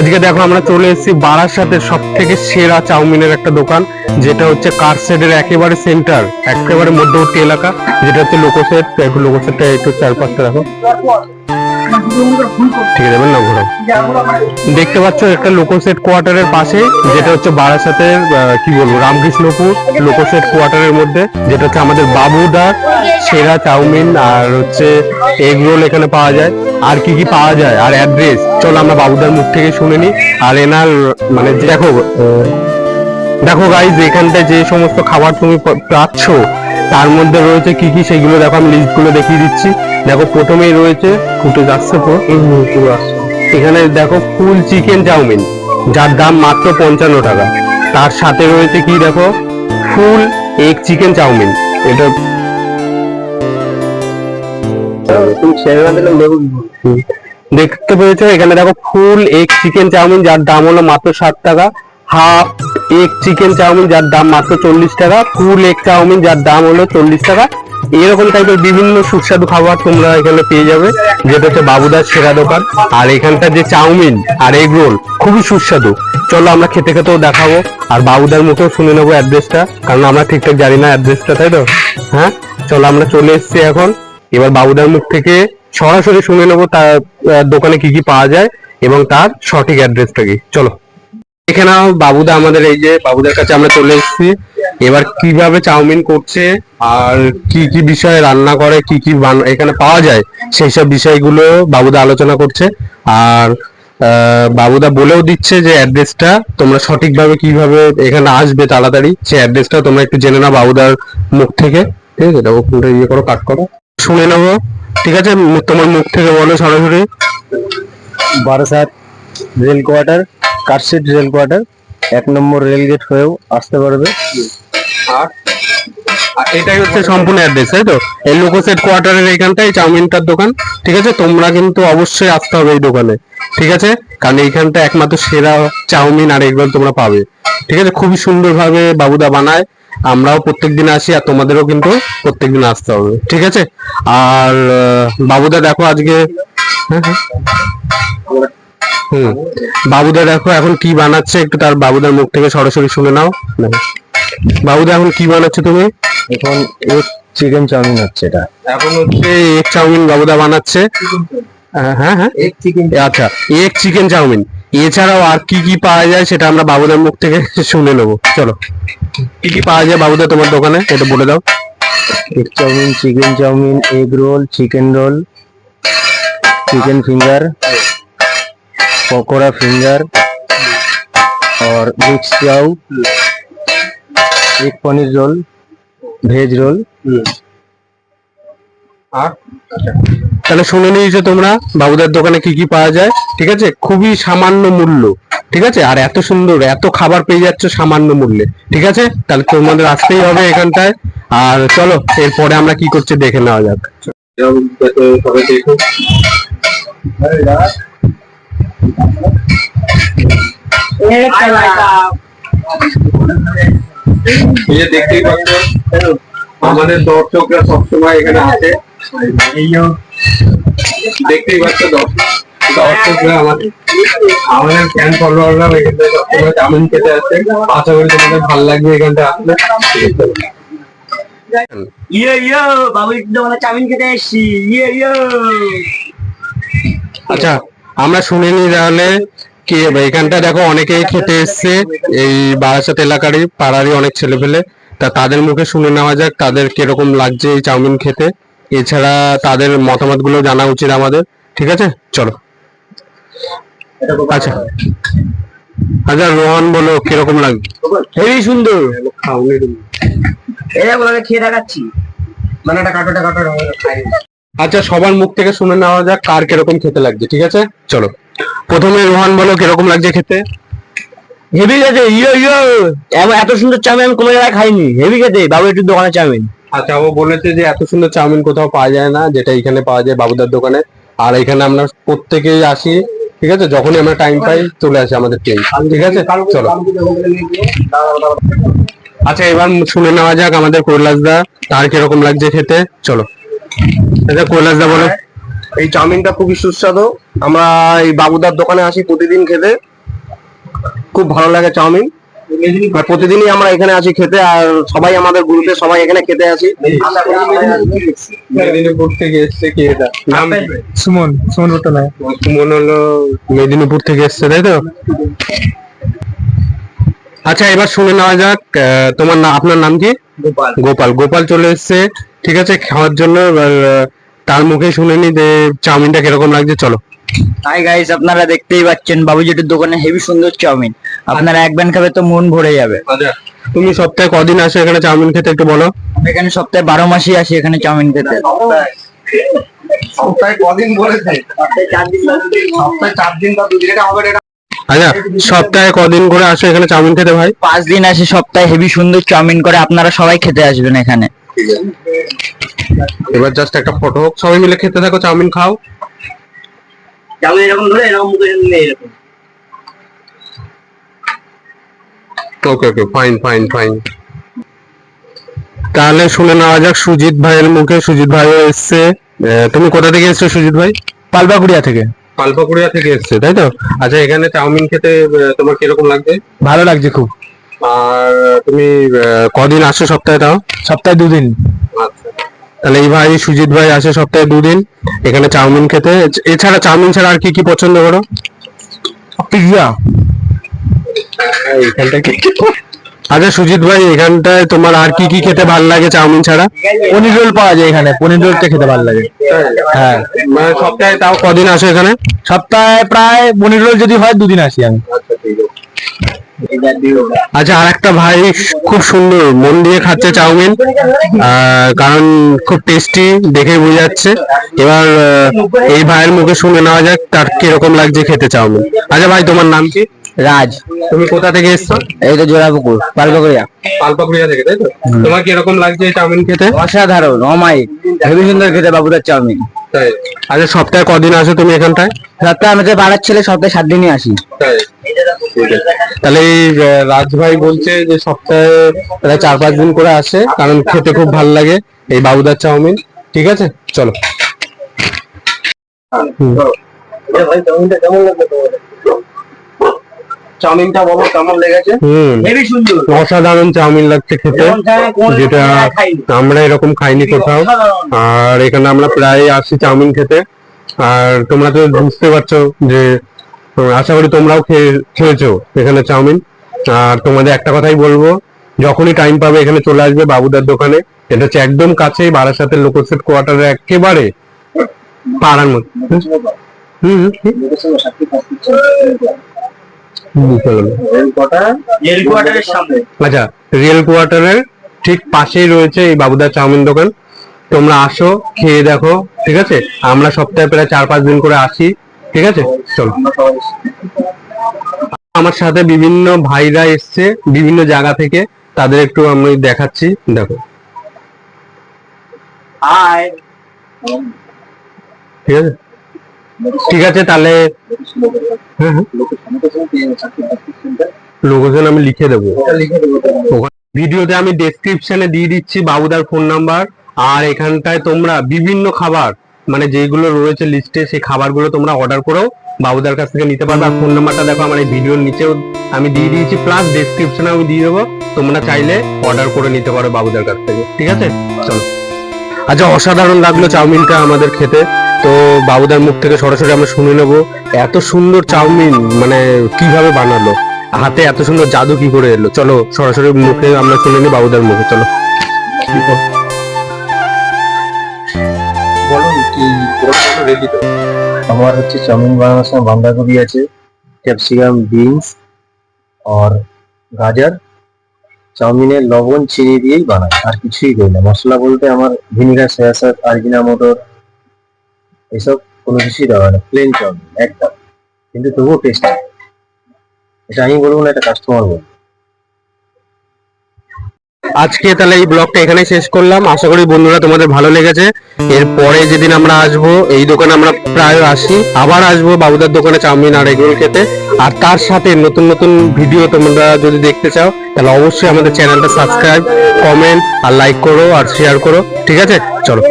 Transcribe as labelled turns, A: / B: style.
A: আজকে দেখো, আমরা চলে এসেছি বারাসাতের সব থেকে সেরা চাউমিনের একটা দোকান, যেটা হচ্ছে কারসেডের একেবারে সেন্টার একেবারে মধ্যবর্তী এলাকা, যেটা হচ্ছে লোকোসেট লোকোসেটটা একটু চারপাশটা দেখো। ঠিক আছে না ঘোরাও। দেখতে পাচ্ছ একটা লোকোসেট কোয়ার্টারের পাশে, যেটা হচ্ছে বারাসাতের কি বলব, রামকৃষ্ণপুর লোকোসেট কোয়ার্টারের মধ্যে, যেটা হচ্ছে আমাদের বাবুদার সেরা চাউমিন আর হচ্ছে এগ রোল এখানে পাওয়া যায়। আর কি কি পাওয়া যায়? আর অ্যাড্রেস চলো আমরা বাবুদার মুখ থেকে শুনে নিই। আর এনার মানে দেখো দেখো গাইজ এখানটায় যে সমস্ত খাবার তুমি পাচ্ছ, তার মধ্যে রয়েছে কি কি, সেগুলো দেখো, আমি লিস্টগুলো দেখিয়ে দিচ্ছি। দেখো প্রথমেই রয়েছে ফুটে যাচ্ছে তো। এখানে দেখো ফুল চিকেন চাউমিন, যার দাম মাত্র পঞ্চান্ন টাকা। তার সাথে রয়েছে কি দেখো? Full egg chicken chowmein. এটা। দেখতে পেয়েছ? এখানে দেখো ফুল এগ চিকেন চাউমিন, যার দাম হলো মাত্র ষাট টাকা। হাফ এগ চিকেন চাউমিন, যার দাম মাত্র চল্লিশ টাকা। ফুল এগ চাউমিন, যার দাম হলো চল্লিশ টাকা। এরকম টাইপের বিভিন্ন সুস্বাদু খাবার তোমরা এখানে পেয়ে যাবে। যেটা হচ্ছে বাবুদার সেরা দোকান। আর এখানকার যে চাউমিন আর এগ রোল খুবই সুস্বাদু। চলো আমরা খেতে খেতেও দেখাবো। আর বাবুদার মুখেও শুনে নেব অ্যাড্রেসটা কারণ আমরা ঠিকঠাক জানি না অ্যাড্রেসটা তাই তো? হ্যাঁ? চলো আমরা চলে এসেছি এখন। এবার বাবুদার মুখ থেকে সরাসরি শুনে নেব তার দোকানে কি কি পাওয়া যায় এবং তার সঠিক অ্যাড্রেসটা কি। চলো। এখানে বাবুদা, আমাদের এই যে বাবুদের কাছে আমরা চলে এসেছি। এবার কীভাবে চাউমিন করছে আর কি কি বিষয়ে রান্না করে, কি কি এখানে পাওয়া যায়, সেই সব বিষয়গুলো বাবুদা আলোচনা করছে। আর বাবুদা বলেও দিচ্ছে যে অ্যাড্রেসটা তোমরা সঠিকভাবে কীভাবে এখানে আসবে তাড়াতাড়ি, সেই অ্যাড্রেসটা তোমরা একটু জেনে নাও বাবুদার মুখ থেকে। ঠিক আছে? এটা ওখানটা ইয়ে করো, কাট করো। শুনে নেব। ঠিক আছে? তোমার মুখ থেকে বলো সরাসরি।
B: Barasat rail quarter. Car shed rail quarter, এক নম্বর রেল গেট হয়েও আসতে পারবে।
A: আর? এটাই হচ্ছে সম্পূর্ণ অ্যাড্রেস তাই তো? এই লোকোসেট কোয়ার্টারের এইখানটাই চাউমিনটার দোকান, ঠিক আছে? তোমরা কিন্তু অবশ্যই আসতে হবে এই দোকানে, ঠিক আছে? কারণ এইখানটা একমাত্র সেরা চাউমিন আর এগুলো তোমরা পাবে, ঠিক আছে? খুবই সুন্দরভাবে বাবুদা বানায়, আমরাও প্রত্যেকদিন আসি আর তোমাদেরও কিন্তু প্রত্যেকদিন আসতে হবে, ঠিক আছে? আর বাবুদা, দেখো আজকে হ্যাঁ হ্যাঁ। হুম। বাবুদা দেখো এখন কি বানাচ্ছে একটু তার বাবুদার মুখ থেকে সরাসরি শুনে নাও। বাবুদা এখন কি বানাচ্ছে তুমি?
B: এখন এগ চিকেন চাউমিন হচ্ছে এটা।
A: এখন হচ্ছে এগ চাউমিন বাবুদা বানাচ্ছে। হ্যাঁ হ্যাঁ, হ্যাঁ।
B: এগ চিকেন
A: আচ্ছা এগ চিকেন চাউমিন। এছাড়াও আর কি কি পাওয়া যায় সেটা আমরা বাবুদার মুখ থেকে শুনে নেব। চলো কি কি পাওয়া যায় বাবুদা তোমার দোকানে? এটা বলে দাও।
B: Egg chowmein chicken chowmein egg roll chicken roll chicken finger. Pakora finger और मिक्स चाउ एक पनीर रोल भेज रोल
A: আর তাহলে শুনে নিয়েছো তোমরা বাবুদার দোকানে কি কি পাওয়া যায় ঠিক আছে খুবই সামান্য মূল্য ঠিক আছে আর এত সুন্দর এত খাবার পেয়ে যাচ্ছ সামান্য মূল্যে ঠিক আছে তাহলে তোমাদের আসতেই হবে এখানটায় আর চলো এরপরে আমরা কি করছি দেখে নেওয়া যাক সবাই দেখো এই যে দেখতেই পাচ্ছ আমাদের দর্শকরা সবসময় এখানে আসে। দেখতেই পাচ্ছ দর্শক দর্শকরা আমাদের আমাদের ফ্যান ফলোয়াররা এখানে সবসময় চাউমিন খেতে আসে। আশা করি তোমাদের ভালো লাগবে এখানটা আসলে।
C: ইয়ে ইয়ে বাবু চাউমিন খেতে এসছি। ইয়ে ইয়ে।
A: আচ্ছা আমরা শুনিনি তাহলে কি এখানটা দেখো অনেকেই খেতে এসছে। এই বারাসাত এলাকারই, পাড়ারই অনেক ছেলে পেলে তা তাদের মুখে শুনে নেওয়া যাক তাদের কীরকম লাগছে এই চাউমিন খেতে। এছাড়া তাদের মতামতগুলো জানা উচিত আমাদের। ঠিক আছে? চলো। আচ্ছা। আচ্ছা রোহন বলো, কীরকম লাগবে
C: হেবি সুন্দর।
A: খাওনি
C: খেয়ে দেখাচ্ছি। মানে কাটোটা কাটোটা
A: আচ্ছা সবার মুখ থেকে শুনে নেওয়া যাক কার কীরকম খেতে লাগছে ঠিক আছে? চলো। প্রথমে রোহান বলো কীরকম লাগছে খেতে?
C: হেভি খেতে ইয়ো ইয়ে। এমন এত সুন্দর চাউমিন কোনো জায়গায় খাইনি হেভি খেতে বাবু একটু দোকানে চাউমিন।
A: আচ্ছা ও বলেছে যে এত সুন্দর চাউমিন কোথাও পাওয়া যায় না যেটা এখানে পাওয়া যায় বাবুদার দোকানে। আর এখানে আমরা প্রত্যেকেই আসি ঠিক আছে? যখনই আমরা টাইম পাই চলে আসি আমাদের ট্রেন ঠিক আছে? চলো। আচ্ছা এবার শুনে নেওয়া যাক আমাদের কৈলাসদা তার কীরকম লাগছে খেতে? চলো। আচ্ছা কৈলাসদা বলো।
B: এই চাউমিনটা খুবই সুস্বাদু। আমরা এই বাবুদার দোকানে আসি প্রতিদিন খেতে। খুব ভালো লাগে চাউমিন। আর প্রতিদিনই আমরা এখানে আসি খেতে আর সবাই আমাদের গ্রুপে সবাই এখানে খেতে আসি।
A: মেদিনীপুর থেকে এসছে কি এটা? নাম
B: সুমন সুমন ভুট্টো নয়
A: সুমন হলো মেদিনীপুর থেকে এসছে তাই তো? আচ্ছা এবার শুনে নেওয়া যাক আহ, তোমার না আপনার নাম কি?
B: গোপাল।
A: গোপাল। গোপাল চলে এসছে। ঠিক আছে খাওয়ার জন্য এবার তার মুখে শুনে নি যে চাউমিনটা কীরকম লাগছে চলো।
C: হাই গাইস আপনারা দেখতেই পাচ্ছেন বাবু জেঠুর দোকানে হেভি সুন্দর চাউমিন। আপনারা এক ব্যান খাবে তো মন ভরে যাবে।
A: তুমি সপ্তাহে কদিন আসো এখানে চাউমিন খেতে একটু বলো?
C: এখানে সপ্তাহে বারো মাসই আসি এখানে চাউমিন খেতে।
B: সপ্তাহে কদিন বলেছে সপ্তাহে চার দিন বা দুদিন এটা হবে এটা
A: আচ্ছা সপ্তাহে কদিন করে আসো এখানে চাউমিন খেতে ভাই?
C: পাঁচ দিন আসি সপ্তাহে হেভি সুন্দর চাউমিন করে আপনারা সবাই খেতে আসবেন এখানে।
A: এবার জাস্ট একটা ফটো হোক। সবাই মিলে খেতে থাকো চাউমিন খাও।
C: চাউমিন এরকম ধরে এরকম মুখে এরকম
A: okay okay fine fine fine তাহলে শুনে নেওয়া যাক সুজিত ভাইয়ের মুখে। সুজিত ভাইও এসছে। আহ, তুমি কোথা থেকে এসছো সুজিত ভাই?
C: পালপাকুড়িয়া থেকে।
A: পালপাকুড়িয়া থেকে এসছে তাই তো? আচ্ছা এখানে চাউমিন খেতে আহ, তোমার কীরকম লাগবে?
C: ভালো লাগছে খুব।
A: আর তুমি কদিন আসো সপ্তাহে তাও?
C: সপ্তাহে দুদিন।
A: আচ্ছা। তাহলে এই ভাই সুজিত ভাই আসে সপ্তাহে দুদিন এখানে চাউমিন খেতে। এছাড়া চাউমিন ছাড়া আর কি কি পছন্দ করো?
C: পিৎজা।
A: আচ্ছা সুজিত ভাই এখানটায় তোমার আর কি কি খেতে ভালো লাগে চাউমিন ছাড়া?
C: পনির রোল পাওয়া যায় এখানে পনির রোলটা খেতে ভালো লাগে।
A: হ্যাঁ। মানে সপ্তাহে তাও কদিন আসো এখানে?
C: সপ্তাহে প্রায় পনির রোল যদি হয় দুদিন আসি আমি।
A: আচ্ছা আর একটা ভাই খুব সুন্দর মন দিয়ে খাচ্ছে চাউমিন কারণ খুব টেস্টি দেখে বোঝা যাচ্ছে। এবার এই ভাইয়ের মুখে শুনে নেওয়া যাক তার কীরকম লাগছে খেতে চাউমিন। আচ্ছা ভাই তোমার নাম কি?
C: রাজ।
A: তুমি কোথা থেকে এসছো?
C: এই তো জোড়াপুকুর পালপাকুড়িয়া।
A: পালপাকুড়িয়া থেকে তাই তো? তোমার কীরকম লাগছে এই চাউমিন খেতে?
C: অসাধারণ অমায়িক হেভি সুন্দর খেতে বাবুদার চাউমিন।
A: তাই। আচ্ছা সপ্তাহে কদিন আসো তুমি এখানটায়?
C: সপ্তাহে আমাদের পাড়ার ছেলে সপ্তাহে সাত দিনই আসি।
A: তাই। তাহলে এই রাজভাই বলছে যে সপ্তাহে প্রায় চার পাঁচ দিন করে আসে কারণ খেতে খুব ভালো লাগে এই বাবুদার চাউমিন। ঠিক আছে? চলো। হুম।
B: ভাই চাউমিনটা কেমন লাগবে তোমাদের চাউমিনটা বলো কেমন লেগেছে?
C: হেভি সুন্দর।
A: অসাধারণ চাউমিন লাগছে খেতে। যেটা আমরা এরকম খাইনি কোথাও। আর এখানে আমরা প্রায় আসি চাউমিন খেতে। আর তোমরা তো বুঝতে পারছ যে আশা করি তোমরাও খেয়ে খেয়েছো এখানে চাউমিন। আর তোমাদের একটা কথাই বলব যখনই টাইম পাবে এখানে চলে আসবে বাবুদার দোকানে। এটা হচ্ছে একদম কাছেই বারাসাতের লোকসেট কোয়ার্টারে একেবারে পাড়ার মধ্যে। হুম, বুঝতে পারলাম।
C: রেল কোয়ার্টারের সামনে।
A: আচ্ছা রিয়েল কোয়ার্টারের ঠিক পাশেই রয়েছে এই বাবুদার চাউমিন দোকান। তোমরা আসো খেয়ে দেখো ঠিক আছে? আমরা সপ্তাহে প্রায় চার পাঁচ দিন করে আসি ঠিক আছে? চলো। আমার সাথে বিভিন্ন ভাইরা এসছে বিভিন্ন জায়গা থেকে। তাদের একটু আমি দেখাচ্ছি দেখো।
C: হাই
A: ঠিক আছে? ঠিক আছে, তাহলে হ্যাঁ হ্যাঁ। লোকেশন আমি লিখে দেবো। ভিডিওতে আমি ডেসক্রিপশনে দিয়ে দিচ্ছি বাবুদার ফোন নাম্বার আর এখানটায় তোমরা বিভিন্ন খাবার মানে যেগুলো রয়েছে লিস্টে সেই খাবারগুলো তোমরা অর্ডার করেও বাবুদার কাছ থেকে নিতে পারবে। আর ফোন নাম্বারটা দেখো, আমার এই ভিডিওর নিচেও আমি দিয়ে দিয়েছি। প্লাস ডেসক্রিপশনে আমি দিয়ে দেবো। তোমরা চাইলে অর্ডার করে নিতে পারো বাবুদার কাছ থেকে। ঠিক আছে? চলো। আচ্ছা অসাধারণ লাগল চাউমিনটা আমাদের খেতে। তো বাবুদার মুখ থেকে সরাসরি আমরা শুনে নেব এত সুন্দর চাউমিন মানে কীভাবে বানালো? হাতে এত সুন্দর জাদু কি করে এলো? চলো সরাসরি মুখে আমরা শুনে নিই বাবুদার মুখে চলো।
B: আমার হচ্ছে চাউমিন বানানোর সময় বাঁধাকপি আছে ক্যাপসিকাম বিনস আর গাজর। চাউমিনে লবণ চিনি দিয়েই বানাই আর কিছুই করি না। মশলা বলতে আমার vinegar soy sauce Ajinomoto এসব কোনো কিছুই দেওয়া না প্লেন চাউমিন একদম। কিন্তু তবুও টেস্ট এটা আমি বলব না, এটা কাস্টমার বলব।
A: আজকে তাহলে এই ব্লগটা এখানে শেষ করলাম। আশা করি বন্ধুরা তোমাদের ভালো লেগেছে। এরপরে যেদিন আমরা আসব, এই দোকানে আমরা প্রায় আসি। আবার আসব বাবুদার দোকানে চাউমিন আর এগরোল খেতে। আর তার সাথে নতুন নতুন ভিডিও তোমরা যদি দেখতে চাও, তাহলে অবশ্যই আমাদের চ্যানেলটা সাবস্ক্রাইব কমেন্ট আর লাইক করো আর শেয়ার করো। ঠিক আছে? চলো।